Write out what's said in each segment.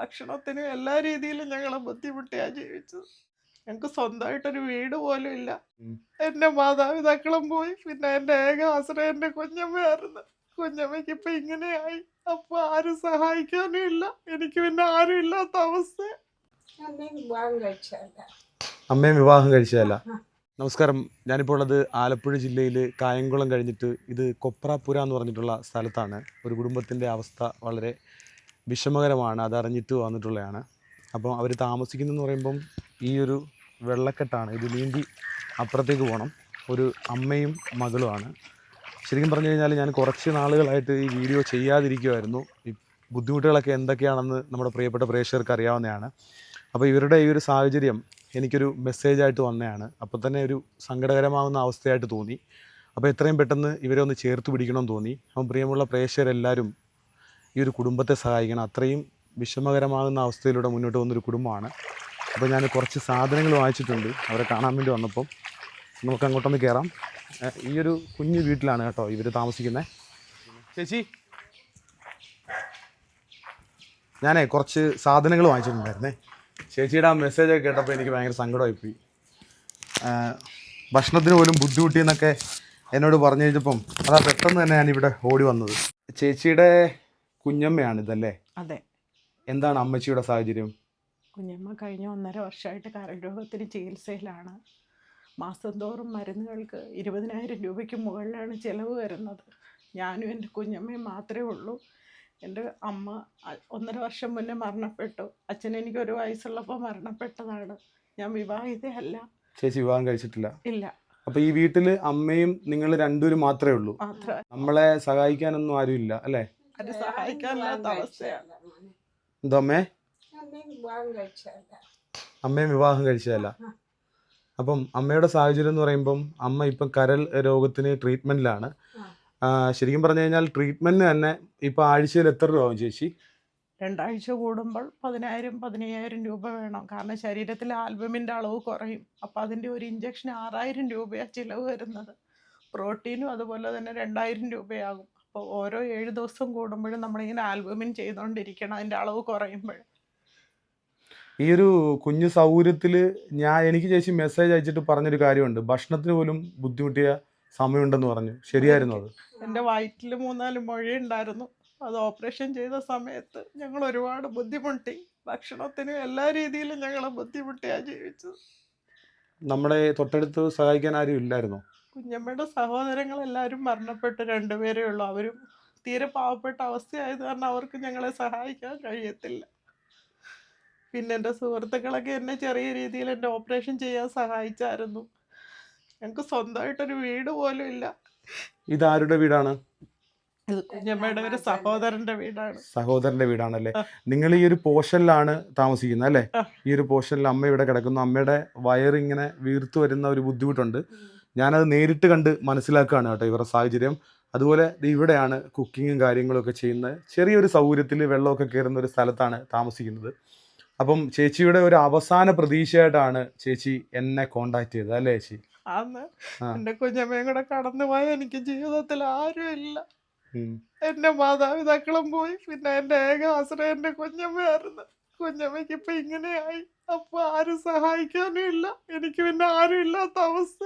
ഭക്ഷണത്തിനും എല്ലാ രീതിയിലും ഞങ്ങളെ ബുദ്ധിമുട്ടിയാ ജീവിച്ചത്. ഞങ്ങൾക്ക് സ്വന്തമായിട്ടൊരു വീട് പോലും ഇല്ല. എന്റെ മാതാപിതാക്കളും പോയി. പിന്നെ എന്റെ ഏക ആശ്രയം എന്റെ കുഞ്ഞമ്മയായിരുന്നു. കുഞ്ഞമ്മയ്ക്ക് ഇപ്പൊ ഇങ്ങനെയായി. അപ്പൊ ആരും സഹായിക്കാനും ഇല്ല. എനിക്ക് പിന്നെ ആരും ഇല്ലാത്ത അവസ്ഥ. അമ്മയും വിവാഹം കഴിച്ചതല്ല? നമസ്കാരം. ഞാനിപ്പോൾ ഉള്ളത് ആലപ്പുഴ ജില്ലയിൽ കായംകുളം കഴിഞ്ഞിട്ട് ഇത് കൊപ്രാപുര എന്ന് പറഞ്ഞിട്ടുള്ള സ്ഥലത്താണ്. ഒരു കുടുംബത്തിന്റെ അവസ്ഥ വളരെ വിഷമകരമാണ് അതറിഞ്ഞിട്ട് വന്നിട്ടുള്ളതാണ്. അപ്പോൾ അവർ താമസിക്കുന്നതെന്ന് പറയുമ്പം ഈ ഒരു വെള്ളക്കെട്ടാണ് ഇത് നീന്തി അപ്പുറത്തേക്ക് പോകണം. ഒരു അമ്മയും മകളുമാണ്. ശരിക്കും പറഞ്ഞു കഴിഞ്ഞാൽ ഞാൻ കുറച്ച് നാളുകളായിട്ട് ഈ വീഡിയോ ചെയ്യാതിരിക്കുമായിരുന്നു ഈ ബുദ്ധിമുട്ടുകളൊക്കെ എന്തൊക്കെയാണെന്ന് നമ്മുടെ പ്രിയപ്പെട്ട പ്രേക്ഷകർക്ക് അറിയാവുന്നതാണ്. അപ്പോൾ ഇവരുടെ ഈ ഒരു സാഹചര്യം എനിക്കൊരു മെസ്സേജായിട്ട് വന്നതാണ്. അപ്പോൾ തന്നെ ഒരു സങ്കടകരമാകുന്ന അവസ്ഥയായിട്ട് തോന്നി. അപ്പോൾ എത്രയും പെട്ടെന്ന് ഇവരെ ഒന്ന് ചേർത്ത് പിടിക്കണമെന്ന് തോന്നി. അപ്പം പ്രിയമുള്ള പ്രേക്ഷകരെല്ലാവരും ഈ ഒരു കുടുംബത്തെ സഹായിക്കണം. അത്രയും വിഷമകരമാകുന്ന അവസ്ഥയിലൂടെ മുന്നോട്ട് പോകുന്നൊരു കുടുംബമാണ്. അപ്പോൾ ഞാൻ കുറച്ച് സാധനങ്ങൾ വാങ്ങിച്ചിട്ടുണ്ട്. അവരെ കാണാൻ വേണ്ടി വന്നപ്പം നമുക്ക് അങ്ങോട്ടൊന്ന് കയറാം ഈ ഒരു കുഞ്ഞു വീട്ടിലാണ് കേട്ടോ ഇവർ താമസിക്കുന്നത് ചേച്ചി. ഞാനേ കുറച്ച് സാധനങ്ങൾ വാങ്ങിച്ചിട്ടുണ്ടായിരുന്നേ. ചേച്ചിയുടെ ആ മെസ്സേജൊക്കെ കേട്ടപ്പോൾ എനിക്ക് ഭയങ്കര സങ്കടമായിപ്പോയി ഭക്ഷണത്തിന് പോലും ബുദ്ധിമുട്ടിയെന്നൊക്കെ എന്നോട് പറഞ്ഞു കഴിഞ്ഞപ്പം അതാ പെട്ടെന്ന് തന്നെ ഞാനിവിടെ ഓടി വന്നത്. ചേച്ചിയുടെ കുഞ്ഞമ്മയാണ് ഇതല്ലേ അതെ. എന്താണ് അമ്മച്ചിയുടെ സാഹചര്യം? കുഞ്ഞമ്മ കഴിഞ്ഞ ഒന്നര വർഷമായിട്ട് കരൾ രോഗത്തിന് ചികിത്സയിലാണ്. മാസം തോറും മരുന്നുകൾക്ക് ഇരുപതിനായിരം രൂപയ്ക്ക് മുകളിലാണ് ചിലവ് വരുന്നത്. ഞാനും എന്റെ കുഞ്ഞമ്മയും മാത്രമേ ഉള്ളൂ. എന്റെ അമ്മ ഒന്നര വർഷം മുന്നേ മരണപ്പെട്ടു. അച്ഛൻ എനിക്ക് ഒരു വയസ്സുള്ളപ്പോൾ മരണപ്പെട്ടതാണ്. ഞാൻ വിവാഹിതയല്ല. ചേച്ചി വിവാഹം കഴിച്ചിട്ടില്ല? ഇല്ല. അപ്പൊ ഈ വീട്ടിൽ അമ്മയും നിങ്ങൾ രണ്ടുപേരും മാത്രമേ ഉള്ളൂ? മാത്രമേ നമ്മളെ സഹായിക്കാനൊന്നും ആരും ഇല്ല അല്ലേ? അത് സഹായിക്കാനില്ലാത്ത അവസ്ഥയാണ് എന്തോ അമ്മേ വിവാഹം കഴിച്ചല്ല അമ്മയും വിവാഹം കഴിച്ചതല്ല അപ്പം അമ്മയുടെ സാഹചര്യം എന്ന് പറയുമ്പം അമ്മ ഇപ്പം കരൽ രോഗത്തിന് ട്രീറ്റ്മെന്റിലാണ് ശരിക്കും പറഞ്ഞു കഴിഞ്ഞാൽ ട്രീറ്റ്മെന്റിന് തന്നെ ഇപ്പൊ ആഴ്ചയിൽ എത്ര രൂപ ചേച്ചി? രണ്ടാഴ്ച കൂടുമ്പോൾ പതിനായിരം പതിനയ്യായിരം രൂപ വേണം. കാരണം ശരീരത്തിലെ ആൽബമിന്റെ അളവ് കുറയും. അപ്പോൾ അതിന്റെ ഒരു ഇഞ്ചക്ഷൻ ആറായിരം രൂപയാണ് ചിലവ് വരുന്നത്. പ്രോട്ടീനും അതുപോലെ തന്നെ രണ്ടായിരം രൂപയാകും. അപ്പോൾ ഓരോ ഏഴ് ദിവസം കൂടുമ്പോഴും നമ്മളിങ്ങനെ ആൽബമിൻ ചെയ്തുകൊണ്ടിരിക്കണം അതിന്റെ അളവ് കുറയുമ്പോൾ ഈ ഒരു കുഞ്ഞു സൗകര്യത്തിൽ ഞാൻ എനിക്ക് ചേച്ചി മെസ്സേജ് അയച്ചിട്ട് പറഞ്ഞൊരു കാര്യമുണ്ട്. ഭക്ഷണത്തിന് പോലും ബുദ്ധിമുട്ടിയ സമയമുണ്ടെന്ന് പറഞ്ഞു. ശരിയായിരുന്നു അത്. എന്റെ വയറ്റിൽ മൂന്നാൽ മുഴയുണ്ടായിരുന്നു. അത് ഓപ്പറേഷൻ ചെയ്ത സമയത്ത് ഞങ്ങൾ ഒരുപാട് ബുദ്ധിമുട്ടി. ഭക്ഷണത്തിനും എല്ലാ രീതിയിലും ഞങ്ങൾ ബുദ്ധിമുട്ടിയാണ് ജീവിച്ചത്. നമ്മളെ തൊട്ടടുത്ത് സഹായിക്കാൻ ആരും ഇല്ലായിരുന്നോ? കുഞ്ഞമ്മയുടെ സഹോദരങ്ങളെല്ലാവരും മരണപ്പെട്ട് രണ്ടുപേരേ ഉള്ളൂ. അവരും തീരെ പാവപ്പെട്ട അവസ്ഥയായത് കാരണം അവർക്ക് ഞങ്ങളെ സഹായിക്കാൻ കഴിയത്തില്ല. പിന്നെ എന്റെ സുഹൃത്തുക്കളൊക്കെ എന്നെ ചെറിയ രീതിയിൽ എന്റെ ഓപ്പറേഷൻ ചെയ്യാൻ സഹായിച്ചായിരുന്നു. ഞങ്ങൾക്ക് സ്വന്തമായിട്ടൊരു വീട് പോലും ഇല്ല. ഇതാരുടെ വീടാണ്? ഇത് കുഞ്ഞമ്മയുടെ ഒരു സഹോദരന്റെ വീടാണ്. സഹോദരന്റെ വീടാണല്ലേ? നിങ്ങൾ ഈ ഒരു പോർഷനിലാണ് താമസിക്കുന്നത് അല്ലേ? ഈ ഒരു പോർഷനിൽ അമ്മ ഇവിടെ കിടക്കുന്നു. അമ്മയുടെ വയറിങ്ങനെ വീർത്തു വരുന്ന ഒരു ബുദ്ധിമുട്ടുണ്ട്. ഞാനത് നേരിട്ട് കണ്ട് മനസ്സിലാക്കുകയാണ് കേട്ടോ ഇവരുടെ സാഹചര്യം. അതുപോലെ ഇവിടെയാണ് കുക്കിങ്ങും കാര്യങ്ങളൊക്കെ ചെയ്യുന്ന ചെയ്യുന്നത് ചെറിയൊരു സൗകര്യത്തിൽ വെള്ളമൊക്കെ കയറുന്ന ഒരു സ്ഥലത്താണ് താമസിക്കുന്നത്. അപ്പം ചേച്ചിയുടെ ഒരു അവസാന പ്രതീക്ഷയായിട്ടാണ് ചേച്ചി എന്നെ കോണ്ടാക്ട് ചെയ്തത് അല്ലേ ചേച്ചി. എന്റെ കുഞ്ഞമ്മയും കൂടെ കടന്നുപോയ എനിക്ക് ജീവിതത്തിൽ ആരും ഇല്ല എന്റെ മാതാപിതാക്കളും പോയി. പിന്നെ എന്റെ ഏക ആശ്രയം എന്റെ കുഞ്ഞമ്മയായിരുന്നു. കുഞ്ഞമ്മയ്ക്ക് ഇപ്പൊ ഇങ്ങനെയായി. അപ്പൊ ആരും സഹായിക്കാനും ഇല്ല. എനിക്ക് പിന്നെ ആരും ഇല്ലാത്ത അവസ്ഥ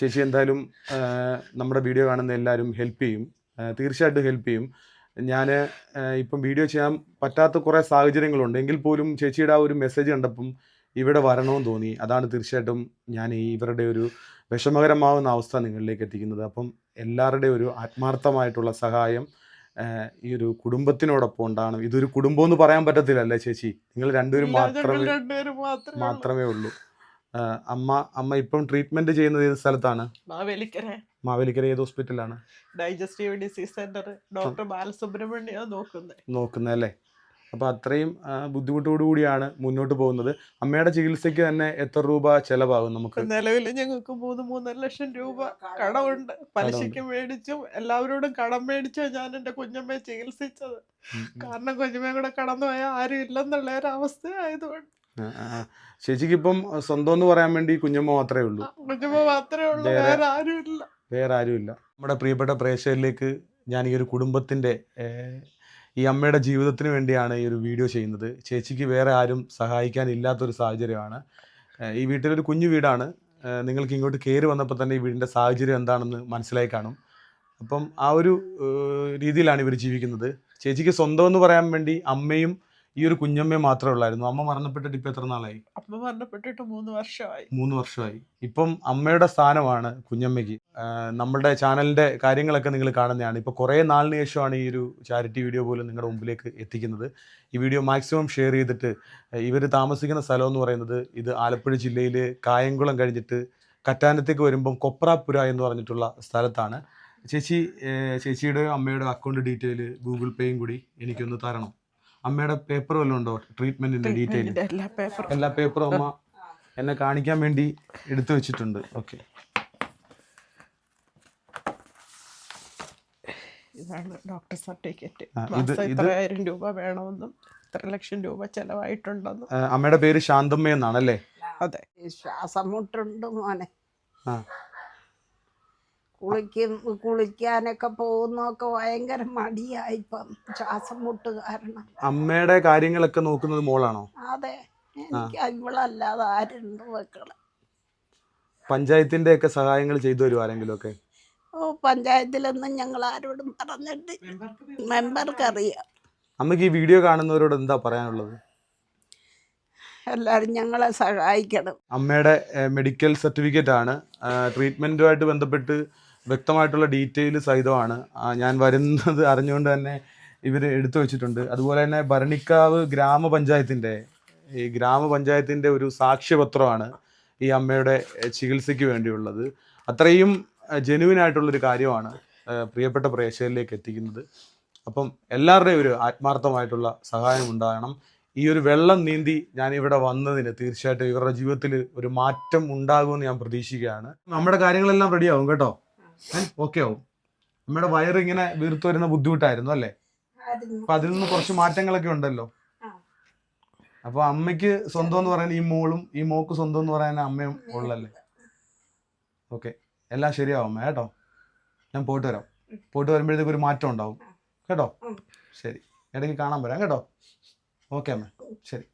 ചേച്ചി എന്തായാലും നമ്മുടെ വീഡിയോ കാണുന്ന എല്ലാവരും ഹെൽപ്പ് ചെയ്യും. തീർച്ചയായിട്ടും ഹെൽപ്പ് ചെയ്യും. ഞാൻ ഇപ്പം വീഡിയോ ചെയ്യാൻ പറ്റാത്ത കുറേ സാഹചര്യങ്ങളുണ്ട്. എങ്കിൽ പോലും ചേച്ചിയുടെ ആ ഒരു മെസ്സേജ് കണ്ടപ്പം ഇവിടെ വരണമെന്ന് തോന്നി. അതാണ് തീർച്ചയായിട്ടും ഞാൻ ഇവരുടെ ഒരു വിഷമകരമാവുന്ന അവസ്ഥ നിങ്ങളിലേക്ക് എത്തിക്കുന്നത്. അപ്പം എല്ലാവരുടെയും ഒരു ആത്മാർത്ഥമായിട്ടുള്ള സഹായം ഈ ഒരു കുടുംബത്തിനോടൊപ്പം ഉണ്ടാകണം ഇതൊരു കുടുംബം എന്ന് പറയാൻ പറ്റത്തില്ല അല്ലേ ചേച്ചി? നിങ്ങൾ രണ്ടുപേരും മാത്രമേ മാത്രമേ ഉള്ളൂ. അമ്മ അമ്മ ഇപ്പം ട്രീറ്റ്മെന്റ് ചെയ്യുന്നത് ഏത് സ്ഥലത്താണ്? മാവേലിക്കര. മാവേലിക്കര ഏത് ഹോസ്പിറ്റലാണ് digestive disease centre doctor Balasubramanya നോക്കുന്നത് നോക്കുന്നത് അല്ലേ? അപ്പോൾ അത്രയും ബുദ്ധിമുട്ടോടു കൂടിയാണ് മുന്നോട്ട് പോകുന്നത്. അമ്മയുടെ ചികിത്സയ്ക്ക് തന്നെ എത്ര രൂപ ചെലവാകും നമുക്ക്? നിലവിൽ ഞങ്ങൾക്ക് മൂന്ന് മൂന്നര ലക്ഷം രൂപ കടമുണ്ട്. പലിശയ്ക്ക് മേടിച്ചും എല്ലാവരോടും കടം മേടിച്ചോ ഞാൻ എന്റെ കുഞ്ഞമ്മയെ ചികിത്സിച്ചത്. കാരണം കുഞ്ഞമ്മയും കൂടെ കടന്നു പോയാൽ ആരും ഇല്ലെന്നുള്ള ഒരു അവസ്ഥ ആയതുകൊണ്ട് ആ, ആ, ആ. ചേച്ചിക്ക് ഇപ്പം സ്വന്തം എന്ന് പറയാൻ വേണ്ടി കുഞ്ഞമ്മ മാത്രമേ ഉള്ളൂ. കുഞ്ഞമ്മ മാത്രമേ ഉള്ളൂ. വേറെ- വേറെ ആരും ഇല്ല വേറെ ആരുമില്ല നമ്മുടെ പ്രിയപ്പെട്ട പ്രേക്ഷകരിലേക്ക് ഞാൻ ഈ ഒരു കുടുംബത്തിന്റെ ഈ അമ്മയുടെ ജീവിതത്തിന് വേണ്ടിയാണ് ഈ ഒരു വീഡിയോ ചെയ്യുന്നത്. ചേച്ചിക്ക് വേറെ ആരും സഹായിക്കാനില്ലാത്തൊരു സാഹചര്യമാണ്. ഈ വീട്ടിലൊരു കുഞ്ഞു വീടാണ്. നിങ്ങൾക്ക് ഇങ്ങോട്ട് കയറി വന്നപ്പോൾ തന്നെ ഈ വീടിന്റെ സാഹചര്യം എന്താണെന്ന് മനസ്സിലായി കാണും. അപ്പം ആ ഒരു രീതിയിലാണ് ഇവർ ജീവിക്കുന്നത്. ചേച്ചിക്ക് സ്വന്തം എന്ന് പറയാൻ വേണ്ടി അമ്മയും ഈ ഒരു കുഞ്ഞമ്മ മാത്രമേ ഉള്ളായിരുന്നു. അമ്മ മരണപ്പെട്ടിട്ട് ഇപ്പൊ എത്ര നാളായി? അമ്മ മരണപ്പെട്ടിട്ട് മൂന്ന് വർഷമായി. മൂന്ന് വർഷമായി. ഇപ്പം അമ്മയുടെ സ്ഥാനമാണ് കുഞ്ഞമ്മയ്ക്ക്. നമ്മുടെ ചാനലിന്റെ കാര്യങ്ങളൊക്കെ നിങ്ങൾ കാണുന്നതാണ്. ഇപ്പൊ കുറെ നാളിന് ശേഷമാണ് ഈ ഒരു ചാരിറ്റി വീഡിയോ പോലും നിങ്ങളുടെ മുമ്പിലേക്ക് എത്തിക്കുന്നത്. ഈ വീഡിയോ മാക്സിമം ഷെയർ ചെയ്തിട്ട് ഇവർ താമസിക്കുന്ന സ്ഥലം എന്ന് പറയുന്നത് ഇത് ആലപ്പുഴ ജില്ലയിൽ കായംകുളം കഴിഞ്ഞിട്ട് കറ്റാനത്തേക്ക് വരുമ്പം കൊപ്രാപുര എന്ന് പറഞ്ഞിട്ടുള്ള സ്ഥലത്താണ്. ചേച്ചി ചേച്ചിയുടെ അമ്മയുടെ അക്കൗണ്ട് ഡീറ്റെയിൽ ഗൂഗിൾ പേയും കൂടി എനിക്കൊന്ന് തരണം. അമ്മയുടെ പേപ്പർ വല്ലതും ഉണ്ടോ? ട്രീറ്റ്മെന്റിന്റെ ഡീറ്റെയിൽ എല്ലാ പേപ്പറും എല്ലാ അമ്മ എന്നെ കാണിക്കാൻ വേണ്ടി എടുത്തു വെച്ചിട്ടുണ്ട്. ഓക്കെ ഇതാണ് ഡോക്ടർ സർട്ടിഫിക്കറ്റ് ഇത്രയായിരം രൂപ വേണമെന്നും ഇത്ര ലക്ഷം രൂപ ചെലവായിട്ടുണ്ടെന്നും. അമ്മയുടെ പേര് ശാന്തമ്മ എന്നാണ് അല്ലേ അതെ. ശ്വാസം മുട്ടുണ്ട് മോനെ. ആ. കുളിക്കും കുളിക്കാനൊക്കെ പോകുന്നൊക്കെ ഭയങ്കര മടിയായിപ്പം ശ്വാസം മുട്ട് കാരണം. അമ്മയുടെ കാര്യങ്ങളൊക്കെ നോക്കുന്നത് മോളാണോ? അതെ. എനിക്ക് ഇവളല്ലാതെ ആരുണ്ട് മക്കൾ. പഞ്ചായത്തിന്റെ ഒക്കെ സഹായങ്ങൾ ചെയ്തു തരും ആരെങ്കിലും ഒക്കെ ഓ പഞ്ചായത്തിലൊന്നും ഞങ്ങൾ ആരോടും പറഞ്ഞിട്ട് മെമ്പർക്ക് അറിയാം. അമ്മയ്ക്ക് ഈ വീഡിയോ കാണുന്നവരോട് എന്താ പറയാനുള്ളത്? എല്ലാരും ഞങ്ങളെ സഹായിക്കണം. അമ്മയുടെ മെഡിക്കൽ സർട്ടിഫിക്കറ്റ് ആണ് ട്രീറ്റ്മെന്റുമായിട്ട് ബന്ധപ്പെട്ട് വ്യക്തമായിട്ടുള്ള ഡീറ്റെയിൽ സഹിതമാണ്. ഞാൻ വരുന്നത് അറിഞ്ഞുകൊണ്ട് തന്നെ ഇവർ എടുത്തു വെച്ചിട്ടുണ്ട്. അതുപോലെ തന്നെ ഭരണിക്കാവ് ഗ്രാമപഞ്ചായത്തിന്റെ ഈ ഗ്രാമപഞ്ചായത്തിന്റെ ഒരു സാക്ഷ്യപത്രമാണ് ഈ അമ്മയുടെ ചികിത്സയ്ക്ക് വേണ്ടിയുള്ളത്. അത്രയും ജെനുവിൻ ആയിട്ടുള്ളൊരു കാര്യമാണ് പ്രിയപ്പെട്ട പ്രേക്ഷകരിലേക്ക് എത്തിക്കുന്നത്. അപ്പം എല്ലാവരുടെയും ഒരു ആത്മാർത്ഥമായിട്ടുള്ള സഹായം ഉണ്ടാകണം. ഈ ഒരു വെള്ളം നീന്തി ഞാൻ ഇവിടെ വന്നതിന് തീർച്ചയായിട്ടും ഇവരുടെ ജീവിതത്തിൽ ഒരു മാറ്റം ഉണ്ടാകുമെന്ന് ഞാൻ പ്രതീക്ഷിക്കുകയാണ്. നമ്മുടെ കാര്യങ്ങളെല്ലാം റെഡിയാവും കേട്ടോ? ഓക്കെ ആവും നമ്മുടെ വയറ് ഇങ്ങനെ വീർത്തു വരുന്ന ബുദ്ധിമുട്ടായിരുന്നു അല്ലേ? അപ്പൊ അതിൽ നിന്ന് കുറച്ച് മാറ്റങ്ങളൊക്കെ ഉണ്ടല്ലോ. അപ്പൊ അമ്മയ്ക്ക് സ്വന്തം എന്ന് പറയാൻ ഈ മോളും ഈ മോക്ക് സ്വന്തം എന്ന് പറയാൻ അമ്മയും ഉള്ളല്ലേ? ഓക്കെ എല്ലാം ശരിയാവും അമ്മ കേട്ടോ? ഞാൻ പോയിട്ട് വരാം. പോയിട്ട് വരുമ്പോഴത്തേക്ക് ഒരു മാറ്റം ഉണ്ടാവും. കേട്ടോ? ശരി. ഇടയ്ക്ക് കാണാൻ വരാം കേട്ടോ? ഓക്കെ അമ്മ. ശരി.